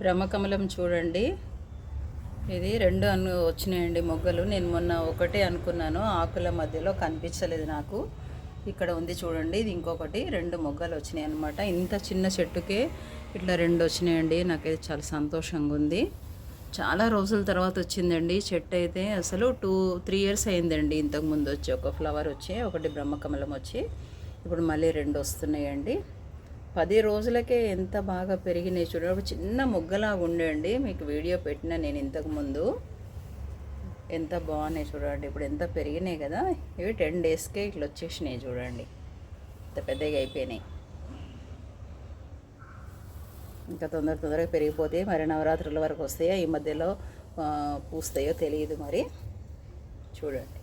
బ్రహ్మకమలం చూడండి. ఇది రెండు అను వచ్చినాయండి మొగ్గలు. నేను మొన్న ఒకటే అనుకున్నాను. ఆకుల మధ్యలో కనిపించలేదు నాకు. ఇక్కడ ఉంది చూడండి. ఇది ఇంకొకటి. రెండు మొగ్గలు వచ్చినాయి అనమాట ఇంత చిన్న చెట్టుకే ఇట్లా రెండు వచ్చినాయండి. నాకైతే చాలా సంతోషంగా ఉంది. చాలా రోజుల తర్వాత వచ్చిందండి. చెట్టు అయితే అసలు టూ త్రీ ఇయర్స్ అయిందండి. ఇంతకు ముందు వచ్చి ఒక ఫ్లవర్ వచ్చి ఒకటి బ్రహ్మకమలం వచ్చి. ఇప్పుడు మళ్ళీ రెండు వస్తున్నాయండి. పది రోజులకే ఎంత బాగా పెరిగినాయి చూడండి. ఒక చిన్న మొగ్గలాగా ఉండండి మీకు వీడియో పెట్టిన నేను ఇంతకుముందు ఎంత బాగున్నాయి చూడండి. ఇప్పుడు ఎంత పెరిగినాయి కదా. ఇవి టెన్ డేస్కే ఇట్లా వచ్చేసినాయి చూడండి. ఇంత పెద్దగా అయిపోయినాయి. ఇంకా తొందర తొందరగా పెరిగిపోతే మరి నవరాత్రుల వరకు వస్తాయో? ఈ మధ్యలో పూస్తాయో తెలియదు మరి. చూడండి.